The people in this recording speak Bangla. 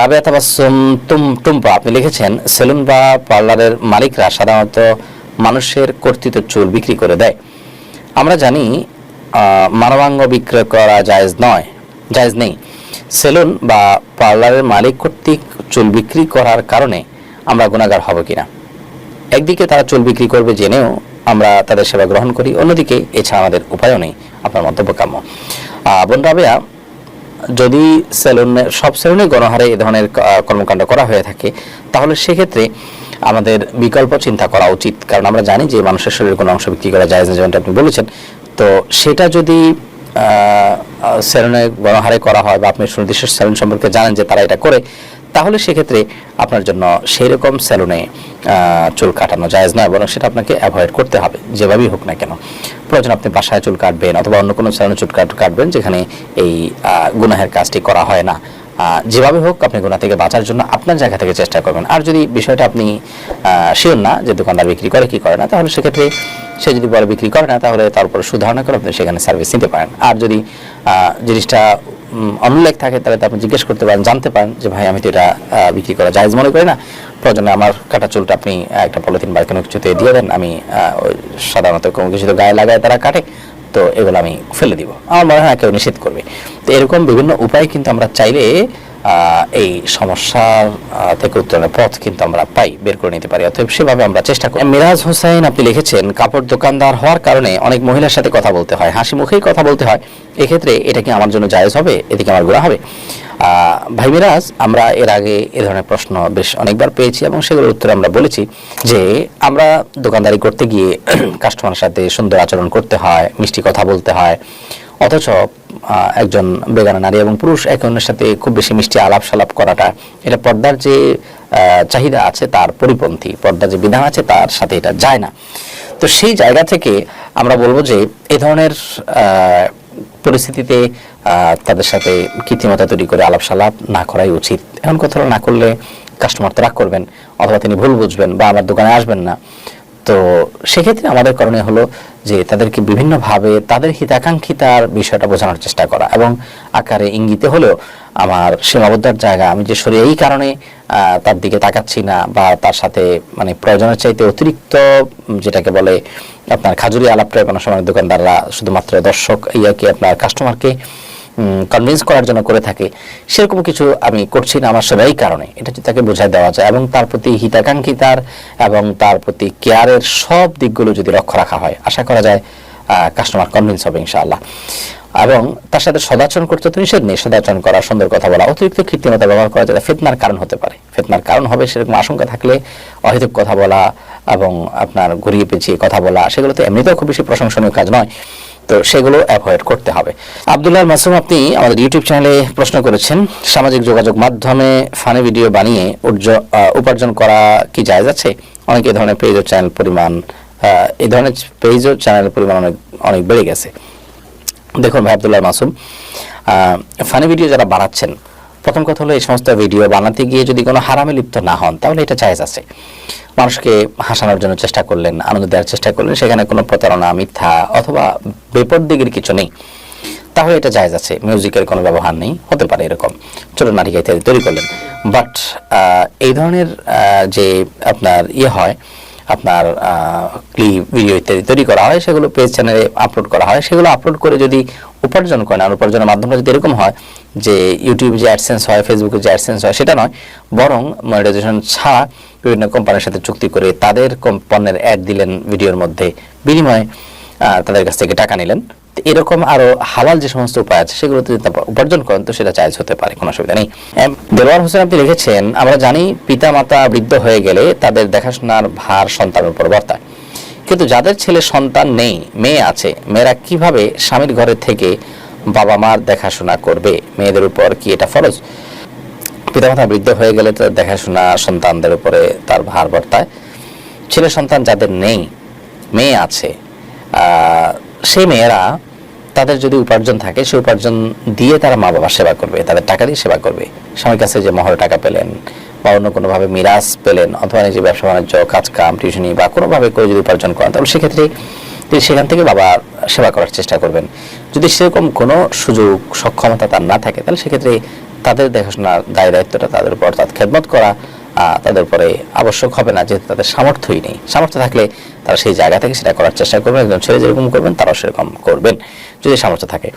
রাবেয়া তাবাসুম তুম, টুম্পা, আপনি লিখেছেন, সেলুন বা পার্লারের মালিকরা সাধারণত মানুষের কর্তৃত চুল বিক্রি করে দেয়। আমরা জানি মানবাঙ্গ বিক্রয় করা জায়েজ নয়, জায়েজ নেই। সেলুন বা পার্লারের মালিক কর্তৃক চুল বিক্রি করার কারণে আমরা গুণাগার হব কিনা। একদিকে তারা চুল বিক্রি করবে জেনেও আমরা তাদের সেবা গ্রহণ করি, অন্যদিকে এছাড়া আমাদের উপায়ও নেই। আপনার মন্তব্য কাম্য। বোন রাবেয়া যদি সেলুনে, সব সেলুনে গণহারে এ ধরনের কর্মকাণ্ড করা হয়ে থাকে, তাহলে সেক্ষেত্রে আমাদের বিকল্প চিন্তা করা উচিত। কারণ আমরা জানি যে মানুষের শরীরের কোনো অংশ বিক্রি করা যায় না, যেমনটা আপনি বলেছেন। তো সেটা যদি সেলুনে গণহারে করা হয় বা আপনি সুনির্দিষ্ট সেলুন সম্পর্কে জানেন যে তারা এটা করে তাহলে সেক্ষেত্রে আপনার জন্য সেই রকম সেলুনে চুল কাটানো জায়েজ নয়, বরং সেটা আপনাকে অ্যাভয়েড করতে হবে, যেভাবেই হোক না কেন। প্রয়োজন আপনি বাসায় চুল কাটবেন অথবা অন্য কোনো স্যালুনে চুল কাট- কাটবেন যেখানে এই গুনাহের কাজটি করা হয় না। যেভাবে হোক আপনি গুণা থেকে বাঁচার জন্য আপনার জায়গা থেকে চেষ্টা করবেন। আর যদি বিষয়টা আপনি শিওর না যে দোকানদার বিক্রি করে কি করে না, তাহলে সেক্ষেত্রে সে যদি বলে বিক্রি করে না, তাহলে তার উপর সুধারণা করে আপনি সেখানে সার্ভিস নিতে পারেন। আর যদি জিনিসটা অনুল্লেখ থাকে, তাহলে তো আপনি জিজ্ঞেস করতে পারেন, জানতে পারেন যে, ভাই, আমি তো এটা বিক্রি করা যায়জ মনে করি না। প্রয়োজনে আমার কাটা চুলটা আপনি একটা পলিথিন বা কোনো কিছুতে দিয়ে দেন। আমি সাধারণত কোনো কিছু তো গায়ে লাগায় তারা কাটে। তো এগুলো আমি ফেলে দিব। আমার মনে হয় কেউ নিষেধ করবে। তো এরকম বিভিন্ন উপায় কিন্তু আমরা চাইলে এই সমস্যার থেকে উত্তরণের পথ কিন্তু আমরা পাই, বের করে নিতে পারি। অতএব সেভাবে আমরা চেষ্টা করি। মিরাজ হোসেন আপনি লিখেছেন, কাপড় দোকানদার হওয়ার কারণে অনেক মহিলার সাথে কথা বলতে হয়, হাসি মুখেই কথা বলতে হয়। এক্ষেত্রে এটা কি আমার জন্য জায়েজ হবে? এদিকে আমার গোড়া হবে। ভাই মিরাজ, আমরা এর আগে এ ধরনের প্রশ্ন বেশ অনেকবার পেয়েছি এবং সেগুলোর উত্তরে আমরা বলেছি যে আমরা দোকানদারি করতে গিয়ে কাস্টমারের সাথে সুন্দর আচরণ করতে হয়, মিষ্টি কথা বলতে হয় অথচ একজন বেগানা নারী এবং পুরুষ একে অন্যের সাথে খুব বেশি মিষ্টি আলাপ সালাপ করাটা, এটা পর্দার যে চাহিদা আছে তার পরিপন্থী, পর্দার যে বিধান আছে তার সাথে এটা যায় না। তো সেই জায়গা থেকে আমরা বলব যে এই ধরনের পরিস্থিতিতে তাদের সাথে কৃত্রিমতা তৈরি করে আলাপ সালাপ না করাই উচিত। এমন কথা না করলে কাস্টমার তো রাগ করবেন, অথবা তিনি ভুল বুঝবেন বা আমার দোকানে আসবেন না। তো সেক্ষেত্রে আমাদের করণীয় হলো যে তাদেরকে বিভিন্নভাবে তাদের হিতাকাঙ্ক্ষিতার বিষয়টা বোঝানোর চেষ্টা করা এবং আকারে ইঙ্গিতে হলেও আমার সীমাবদ্ধতার জায়গা আমি যে সরে এই কারণে তার দিকে তাকাচ্ছি না বা তার সাথে মানে প্রয়োজনের চাইতে অতিরিক্ত যেটাকে বলে আপনার খাজুরি আলাপটা কোনো সময় দোকানদাররা শুধুমাত্র দর্শক, ইয়াকে আপনার কাস্টমারকে কনভিন্স করার জন্য করে থাকে। সেরকম কিছু আমি করছি না আমার সবাই কারণে। এটা যদি তাকে বোঝায় দেওয়া যায় এবং তার প্রতি হিতাকাঙ্ক্ষিতার এবং তার প্রতি কেয়ারের সব দিকগুলো যদি লক্ষ্য রাখা হয়, আশা করা যায় কাস্টমার কনভিন্স হবে ইনশাআল্লাহ। এবং তার সাথে সদাচরণ করতে তো নিষেধ নেই। সদাচরণ করা, সুন্দর কথা বলা, অতিরিক্ত কৃত্রিমতা ব্যবহার করা যেটা ফেতনার কারণ হতে পারে। ফেতনার কারণ হবে সেরকম আশঙ্কা থাকলে অহেতুক কথা বলা এবং আপনার ঘুরিয়ে পেঁচিয়ে কথা বলা, সেগুলো তো এমনিতেও খুব বেশি প্রশংসনীয় কাজ নয়। তো সেগুলো অ্যাভয়েড করতে হবে। আবদুল্লাহ মাসুম, আপনি আমাদের ইউটিউব চ্যানেলে প্রশ্ন করেছেন, সামাজিক যোগাযোগ মাধ্যমে ফানি ভিডিও বানিয়ে উপার্জন করা কি যায় আছে? অনেক এ ধরনের পেজ ও চ্যানেল পরিমাণ এ ধরনের পেজ ও চ্যানেলের পরিমাণ অনেক অনেক বেড়ে গেছে। দেখুন ভাই আবদুল্লাহ মাসুম ফানি ভিডিও যারা বানাচ্ছেন প্রথম কথা হলো, এই সমস্ত ভিডিও বানাতে গিয়ে যদি কোনো হারামে লিপ্ত না হন, তাহলে এটা জায়েজ আছে। মানুষকে হাসানোর জন্য চেষ্টা করলেন, আনন্দ দেওয়ার চেষ্টা করলেন, সেখানে কোনো প্রতারণা, মিথ্যা অথবা বেপর দিকের কিছু নেই। তাহলে এটা জায়েজ আছে, মিউজিকের কোনো ব্যবহার নেই, হতে পারে এরকম। ছোট নাটিকা ইত্যাদি তৈরি করলেন। বাট এই ধরনের যে আপনার ইয়ে হয় আপনার ক্লিপ ভিডিও ইত্যাদি তৈরি করা হয়, সেগুলো পেজ চ্যানেলে আপলোড করা হয়। সেগুলো আপলোড করে যদি উপার্জন করেন, আর উপার্জনের মাধ্যমটা যদি এরকম হয় যে ইউটিউবে যে অ্যাডসেন্স হয় ফেসবুকে যে অ্যাডসেন্স হয়, সেটা নয়, বরং মনিটাইজেশন ছাড়া বিভিন্ন কোম্পানির সাথে চুক্তি করে তাদের পণ্যের অ্যাড দিলেন ভিডিওর মধ্যে। বিনিময়ে তাদের কাছ থেকে টাকা নিলেন। এরকম আরও হালাল যে সমস্ত উপায় আছে, সেগুলো যদি উপার্জন করেন, তো সেটা চাইজ হতে পারে, কোনো অসুবিধা নেই। দেলোয়ার হোসেন আপনি লিখেছেন, আমরা জানি পিতা মাতা বৃদ্ধ হয়ে গেলে তাদের দেখাশোনার ভার সন্তানের উপর বর্তায় কিন্তু যাদের ছেলে সন্তান নেই, মেয়ে আছে, মেয়েরা কীভাবে স্বামীর ঘরে থেকে বাবা মার দেখাশোনা করবে? মেয়েদের উপর কি এটা ফরজ? পিতামাতা বৃদ্ধ হয়ে গেলে তাদের দেখাশোনা সন্তানদের উপরে তার ভার বর্তায়। ছেলে সন্তান যাদের নেই, মেয়ে আছে সেই মেয়েরা তাদের যদি উপার্জন থাকে সেই উপার্জন দিয়ে তারা মা বাবার সেবা করবে, তাদের টাকা দিয়ে সেবা করবে। স্বামীর কাছে যে মহর টাকা পেলেন বা অন্য কোনোভাবে মিরাজ পেলেন অথবা নিজে ব্যবসা বাণিজ্য কাজ কাম টিউশনি বা কোনোভাবে করে যদি উপার্জন করেন, তাহলে সেক্ষেত্রে তিনি সেখান থেকে বাবার সেবা করার চেষ্টা করবেন। যদি সেরকম কোনো সুযোগ, সক্ষমতা তার না থাকে, তাহলে সেক্ষেত্রে তাদের দেখাশোনার দায় দায়িত্বটা তাদের উপর অর্থাৎ খেদমত করা তাদের পরে আবশ্যক হবে না, যেহেতু তাদের সামর্থ্যই নেই। সামর্থ্য থাকলে তারা সেই জায়গা থেকে সেটা করার চেষ্টা করবেন, একজন ছেলে যেরকম করবেন, তারাও সেরকম করবেন, যদি সামর্থ্য থাকে।